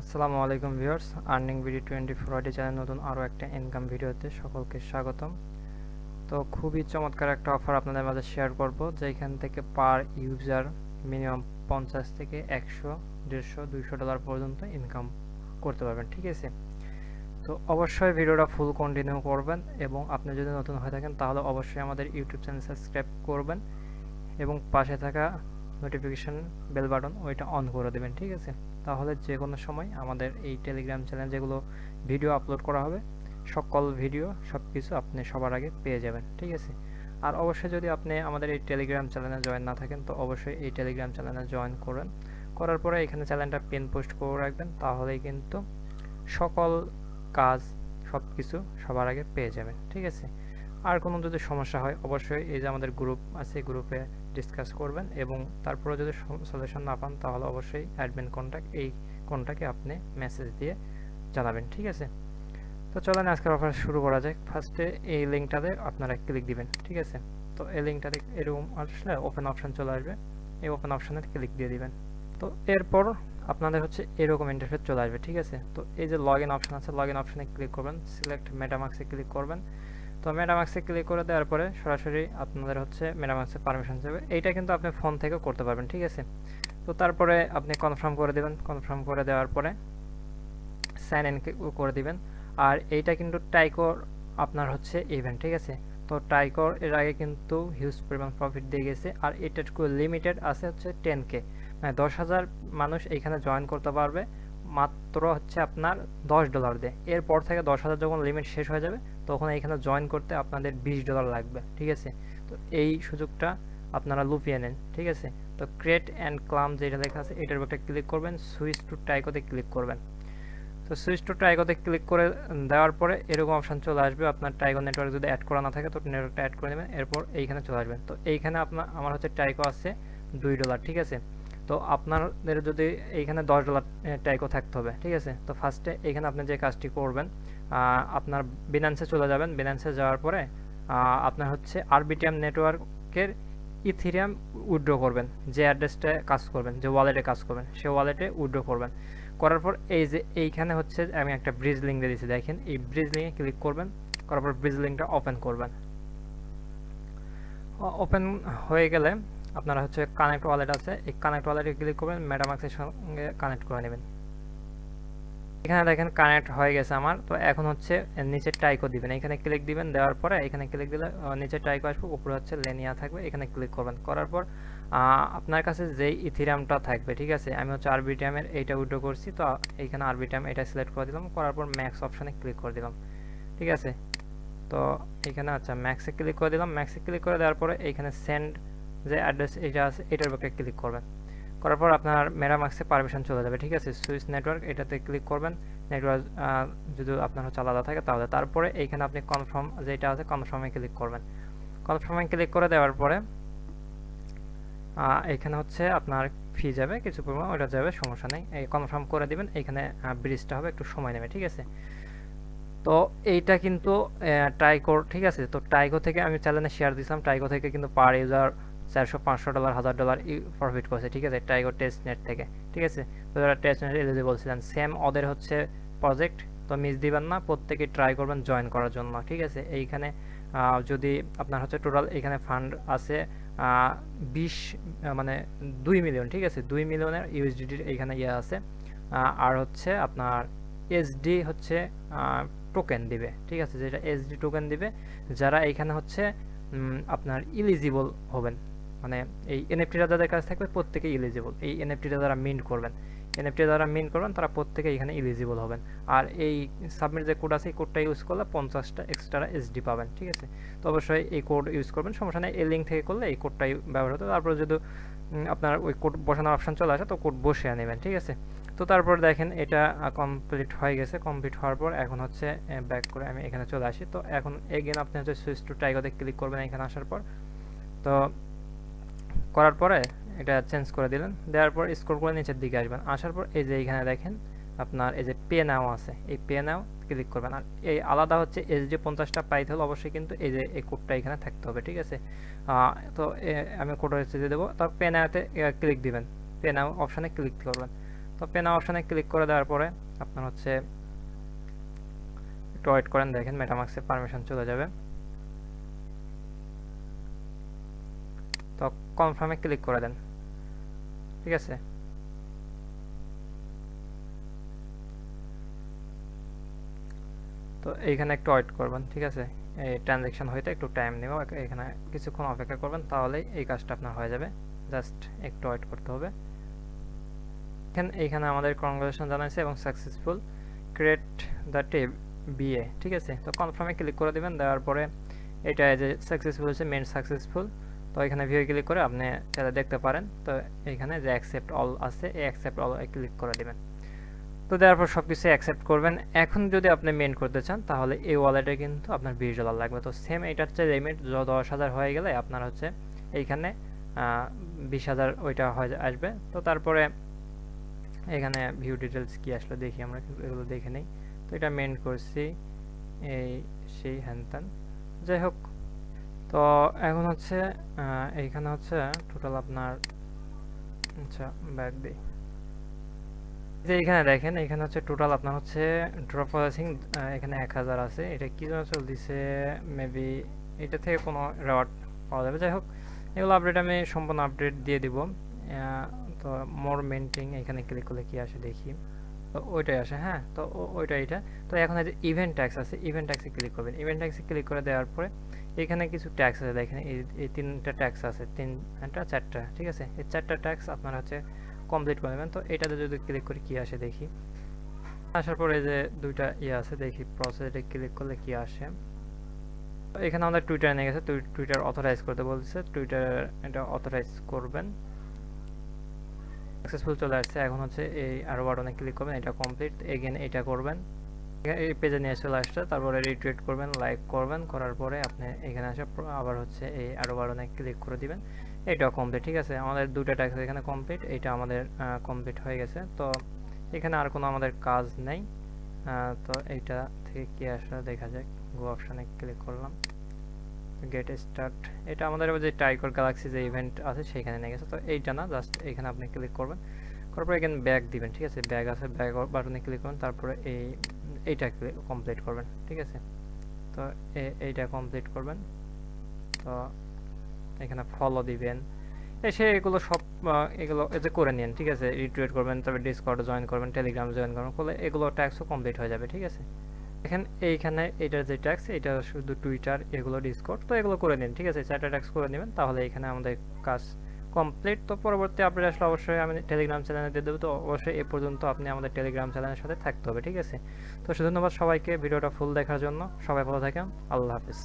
আসসালামু আলাইকুম viewers earning video twenty four ID channel নতুন আরও একটা ইনকাম ভিডিওতে সকলকে স্বাগতম। তো খুবই চমৎকার একটা অফার আপনাদের মাঝে শেয়ার করব, যেখান থেকে পার ইউজার মিনিমাম পঞ্চাশ থেকে একশো, দেড়শো, দুইশো ডলার পর্যন্ত ইনকাম করতে পারবেন, ঠিক আছে? তো অবশ্যই ভিডিওটা ফুল কন্টিনিউ করবেন এবং আপনি যদি নতুন হয়ে থাকেন, তাহলে অবশ্যই আমাদের ইউটিউব চ্যানেল সাবস্ক্রাইব করবেন এবং পাশে থাকা নোটিফিকেশান বেল বাটন ওইটা অন করে দেবেন, ঠিক আছে? তাহলে যে কোনো সময় আমাদের এই টেলিগ্রাম চ্যানেল যেগুলো ভিডিও আপলোড করা হবে, সকল ভিডিও সব কিছু আপনি সবার আগে পেয়ে যাবেন, ঠিক আছে? আর অবশ্যই যদি আপনি আমাদের এই টেলিগ্রাম চ্যানেলে জয়েন না থাকেন, তো অবশ্যই এই টেলিগ্রাম চ্যানেলে জয়েন করেন। করার পরে এখানে চ্যানেলটা পিন পোস্ট করে রাখবেন, তাহলেই কিন্তু সকল কাজ সব কিছু সবার আগে পেয়ে যাবেন, ঠিক আছে? আর কোনো যদি সমস্যা হয়, অবশ্যই এই যে আমাদের গ্রুপ আছে গ্রুপে ডিসকাস করবেন এবং তারপরে যদি সলিউশন না পান, তাহলে অবশ্যই অ্যাডমিন কন্ট্যাক্ট এই কন্ট্যাক্টে আপনি মেসেজ দিয়ে জানাবেন, ঠিক আছে? তো চলেন, আজকের অফার শুরু করা যাক। ফার্স্টে এই লিঙ্কটাতে আপনারা ক্লিক দিবেন, ঠিক আছে? তো এই লিঙ্কটাতে এরকম আসলে ওপেন অপশান চলে আসবে। এই ওপেন অপশানে ক্লিক দিয়ে দিবেন। তো এরপর আপনাদের হচ্ছে এরকম ইন্টারফেস চলে আসবে, ঠিক আছে? তো এই যে লগ ইন অপশান আছে লগ ইন অপশানে ক্লিক করবেন। সিলেক্ট মেটামাক্সে ক্লিক করবেন। তো মেটামাক্সে ক্লিক করে দেওয়ার পরে সরাসরি আপনাদের হচ্ছে মেটামাক্সে পারমিশন যাবে। এইটা কিন্তু আপনি ফোন থেকে করতে পারবেন, ঠিক আছে? তো তারপরে আপনি কনফার্ম করে দেবেন। কনফার্ম করে দেওয়ার পরে সাইন ইন করে দিবেন। আর এইটা কিন্তু টাইকোর আপনার হচ্ছে ইভেন্ট ঠিক আছে? তো টাইকর এর আগে কিন্তু হিউজ পরিমাণ প্রফিট দিয়ে গেছে। আর এটা লিমিটেড আছে হচ্ছে টেন কে মানে দশ হাজার মানুষ এইখানে জয়েন করতে পারবে। মাত্র হচ্ছে আপনার দশ ডলার দিয়ে। এরপর থেকে দশ হাজার যখন লিমিট শেষ হয়ে যাবে তখন এইখানে জয়েন করতে আপনাদের বিশ ডলার লাগবে, ঠিক আছে? তো এই সুযোগটা আপনারা লুপিয়ে নেন, ঠিক আছে? তো ক্রিয়েট অ্যান্ড ক্লাম যেটা লেখা আছে, এটার উপরে ক্লিক করবেন সুইচ টু টাইকোতে ক্লিক করবেন। তো সুইচ টু টাইকোতে ক্লিক করে দেওয়ার পরে এরকম অপশান চলে আসবে, আপনার টাইকো নেটওয়ার্ক যদি অ্যাড করা না থাকে, তো নেটওয়ার্কটা অ্যাড করে নেবেন, এরপর এইখানে চলে আসবেন। তো এইখানে আপনার, আমার হচ্ছে টাইকো আছে দুই ডলার ঠিক আছে? তো আপনাদের যদি এইখানে দশ ডলার টাইকো থাকতে হবে, ঠিক আছে? তো ফার্স্টে এইখানে আপনি যে কাজটি করবেন আপনার বিনান্সে চলে যাবেন। বিনান্সে যাওয়ার পরে আপনার হচ্ছে আরবিটিএম নেটওয়ার্কের ইথিরিয়াম উইড্রো করবেন। যে অ্যাড্রেসটা কাজ করবেন, যে ওয়ালেটে কাজ করবেন সে ওয়ালেটে উইড্রো করবেন। করার পর এই যে এইখানে হচ্ছে আমি একটা ব্রিজ লিঙ্ক দিয়ে দিচ্ছি দেখেন, এই ব্রিজ লিঙ্কে ক্লিক করবেন, করার পর ব্রিজ লিঙ্কটা ওপেন করবেন। ওপেন হয়ে গেলে আপনারা হচ্ছে কানেক্ট ওয়ালেট আছে, এই কানেক্ট ওয়ালেটে ক্লিক করবেন ম্যাডামাক্সের সঙ্গে কানেক্ট করে নেবেন। এখানে দেখেন কানেক্ট হয়ে গেছে আমার, তো এখন হচ্ছে নিচে টাইকো দিবেন। এখানে ক্লিক দিবেন, দেওয়ার পরে এখানে ক্লিক দিলে নিচে টাইকো আসবে, উপরে হচ্ছে লেনিয়া থাকবে, এখানে ক্লিক করবেন। করার পর আপনার কাছে যেই ইথিরামটা থাকবে, ঠিক আছে? আমি হচ্ছে আরবিটিএমের এইটা উইড্রো করছি, তো এইখানে আরবিটিএম এটা সিলেক্ট করে দিলাম, করার পর ম্যাক্স অপশানে ক্লিক করে দিলাম, ঠিক আছে? তো এখানে আচ্ছা ম্যাক্সে ক্লিক করে দিলাম। ম্যাক্সে ক্লিক করে দেওয়ার পরে এইখানে সেন্ড যে অ্যাড্রেস এটা আছে, এটার উপরে ক্লিক করবেন। করার পর আপনার মেরামাক্সে পারমিশন চলে যাবে, ঠিক আছে? সুইচ নেটওয়ার্ক এটাতে ক্লিক করবেন। নেটওয়ার্ক যদি আপনার হচ্ছে আলাদা থাকে তাহলে। তারপরে এইখানে আপনি কনফার্ম যেটা আছে কনফার্মে ক্লিক করবেন। কনফার্মে ক্লিক করে দেওয়ার পরে এখানে হচ্ছে আপনার ফি যাবে, কিছু পরিমাণ, ওটা যাবে, সমস্যা নেই। এই কনফার্ম করে দিবেন এইখানে ব্রিজটা হবে, একটু সময় নেবে, ঠিক আছে? তো এইটা কিন্তু টাইকোর ঠিক আছে? তো টাইকো থেকে আমি চ্যানেলে শেয়ার দিয়েছিলাম টাইকো থেকে কিন্তু পার ইউজার চারশো পাঁচশো ডলার হাজার ডলার প্রফিট করছে, ঠিক আছে? টাইগর টেস্ট নেট থেকে, ঠিক আছে? তো যারা টেস্ট নেট এলিজিবল ছিলেন সেম ওদের হচ্ছে প্রজেক্ট তো মিস দিবেন না, প্রত্যেকে ট্রাই করবেন জয়েন করার জন্য, ঠিক আছে? এইখানে যদি আপনার হচ্ছে টোটাল এখানে ফান্ড আছে বিশ মানে দুই মিলিয়ন ঠিক আছে? দুই মিলিয়নের ইউএসডিটির এইখানে ইয়ে আছে আর হচ্ছে আপনার এসডি হচ্ছে টোকেন দিবে, ঠিক আছে? যেটা এসডি টোকেন দিবে, যারা এইখানে হচ্ছে আপনার ইলিজিবল হবেন মানে এই এনএফটিটা যাদের কাছে থাকবে প্রত্যেকেই ইলিজিবল এই এনএফটিটা যারা মিন্ট করবেন এনএফটি যারা মিন্ট করবেন, তারা প্রত্যেকে এখানে ইলিজিবল হবেন। আর এই সাবমিট যে কোড আছে, এই কোডটা ইউজ করলে পঞ্চাশটা এক্সট্রা এসডি পাবেন, ঠিক আছে? তো অবশ্যই এই কোড ইউজ করবেন, সমস্যা নেই। এই লিঙ্ক থেকে করলে এই কোডটাই ব্যবহার হতো তারপরে যদি আপনার ওই কোড বসানোর অপশান চলে আসে, তো কোড বসে নেবেন, ঠিক আছে? তো তারপর দেখেন, এটা কমপ্লিট হয়ে গেছে। কমপ্লিট হওয়ার পর এখন হচ্ছে ব্যাক করে আমি এখানে চলে আসি। তো এখন এগেন আপনি হচ্ছে সুইচ টু টাইগোতে ক্লিক করবেন এখানে আসার পর। তো করার পরে এটা চেঞ্জ করে দিলেন। দেওয়ার পর স্কোর করে নিচের দিকে আসবেন। আসার পর এই যে এইখানে দেখেন, আপনার এই যে পে নাও আছে। এই পে নাও ক্লিক করবেন। আর এই আলাদা হচ্ছে এস ডি পঞ্চাশটা পাইতে হলে অবশ্যই কিন্তু এই যে এই কোডটা এখানে থাকতে হবে, ঠিক আছে? তো আমি কোড হচ্ছে দিয়ে দেবো। তার পে নাওতে ক্লিক দিবেন। পে নাও অপশানে ক্লিক করবেন। তো পেন অপশানে ক্লিক করে দেওয়ার পরে আপনার হচ্ছে, একটু ওয়েট করেন, দেখেন মেটামাক্সে পারমিশন চলে যাবে তো কনফার্মে ক্লিক করে দেন। ঠিক আছে? তো এইখানে একটু ওয়েট করবেন, ঠিক আছে? এই ট্রানজ্যাকশন হইতে একটু টাইম নেব এখানে কিছুক্ষণ অপেক্ষা করবেন, তাহলেই এই কাজটা আপনার হয়ে যাবে। জাস্ট একটু ওয়েট করতে হবে। এখানে এইখানে আমাদের কনগ্রেশন জানাইছে এবং সাকসেসফুল ক্রিয়েট দ্য টেব বিএ ঠিক আছে? তো কনফার্মে ক্লিক করে দেবেন, দেওয়ার পরে এটা যে সাকসেসফুল হচ্ছে মেন সাকসেসফুল তো এখানে ভিউ ক্লিক করে আপনি সেটা দেখতে পারেন। তো এখানে যে অ্যাকসেপ্ট অল আছে, এই অ্যাকসেপ্ট অল ক্লিক করে দেবেন। তো দেওয়ার পর সব কিছু অ্যাকসেপ্ট করবেন। এখন যদি আপনি মেন করতে চান, তাহলে এই ওয়ালেটে কিন্তু আপনার বিশ ডলার লাগবে। তো সেম এটার চেয়ে লিমিট দশ হাজার হয়ে গেলে আপনার হচ্ছে এইখানে বিশ হাজার ওইটা হয়ে আসবে। তো তারপরে এখানে ভিউ ডিটেলস কি আসলে দেখি আমরা এগুলো দেখে নেই। তো এটা মেন করছি, এই সেই হ্যান যাই হোক তো এখন হচ্ছে এইখানে হচ্ছে টোটাল আপনার আচ্ছা ব্যাক দিই। যে এখানে দেখেন এখানে হচ্ছে টোটাল আপনার হচ্ছে ড্রপ প্রসেসিং এখানে এক হাজার আছে। এটা কি জন্য চলতেছে? মেবি এটা থেকে কোনো রেওয়ার্ড পাওয়া যাবে। যাই হোক, এগুলো আপডেট আমি সম্পূর্ণ আপডেট দিয়ে দিব। তো মোর মেন্টিং এখানে ক্লিক করলে কি আসে দেখি। ওইটাই আসে হ্যাঁ? তো ওইটা এটা। তো এখন যে ইভেন্ট ট্যাক্স আছে ইভেন্ট ট্যাক্সে ক্লিক করবেন। ইভেন্ট ট্যাক্সে ক্লিক করে দেওয়ার পরে এখানে কিছু ট্যাক্স আছে, দেখেন এই তিনটা ট্যাক্স আছে, তিনটা, চারটা, ঠিক আছে? এই চারটা ট্যাক্স আপনার হচ্ছে কমপ্লিট করে নেবেন। তো এটাতে যদি ক্লিক করি কি আসে দেখি। আসার পরে যে দুইটা ইয়ে আছে, দেখি প্রসেসে ক্লিক করলে কি আসে। এখানে আমাদের টুইটার নিয়ে গেছে। টুইটার অথরাইজ করতে বলছে। টুইটার এটা অথরাইজ করবেন। সাকসেসফুল চলে আসছে। এখন হচ্ছে এই আরও বাটনে ক্লিক করবেন, এটা কমপ্লিট এগেন এটা করবেন। এই পেজে নিয়ে চলে আসছে, তারপরে রিটুইট করবেন লাইক করবেন, করার পরে আপনি এখানে আসে আবার হচ্ছে এই আরও বাটনে ক্লিক করে দিবেন। এটাও কমপ্লিট ঠিক আছে? আমাদের দুটো ট্যাক্স এখানে কমপ্লিট এটা আমাদের কমপ্লিট হয়ে গেছে। তো এখানে আর কোনো আমাদের কাজ নেই। তো এইটা থেকে কি আসলে? দেখা যাক। গো অপশানে ক্লিক করলাম। গেট স্টার্ট এটা আমাদের যে টাইকর গ্যালাক্সি যে ইভেন্ট আছে সেখানে নিয়ে গেছে। তো এইটা না জাস্ট এখানে আপনি ক্লিক করবেন। করার পরে এখানে ব্যাগ দিবেন, ঠিক আছে? ব্যাগ আছে ব্যাগ বাটনে ক্লিক করবেন, তারপরে এই, এইটা কমপ্লিট করবেন, ঠিক আছে? তো এইটা কমপ্লিট করবেন। তো এখানে ফলো দিবেন। এসে এগুলো সব এগুলো এতে করে নিন, ঠিক আছে? রিটুইট করবেন তবে ডিসকর্ড জয়েন করবেন টেলিগ্রাম জয়েন করবেন, করলে এগুলো ট্যাক্সও কমপ্লিট হয়ে যাবে, ঠিক আছে? দেখেন, এইখানে এইটার যে ট্যাক্স এটা শুধু টুইটার এগুলো ডিসকর্ড তো এগুলো করে নিন, ঠিক আছে? চারটা ট্যাক্স করে নেবেন, তাহলে এখানে আমাদের কাজ কমপ্লিট তো পরবর্তী আপডেট আসলে অবশ্যই আমি টেলিগ্রাম চ্যানেলে দিয়ে দেবো, তো অবশ্যই এ পর্যন্ত আপনি আমাদের টেলিগ্রাম চ্যানেলের সাথে থাকতে হবে, ঠিক আছে? তো ধন্যবাদ সবাইকে ভিডিওটা ফুল দেখার জন্য। সবাই ভালো থাকেন, আল্লাহ হাফিজ।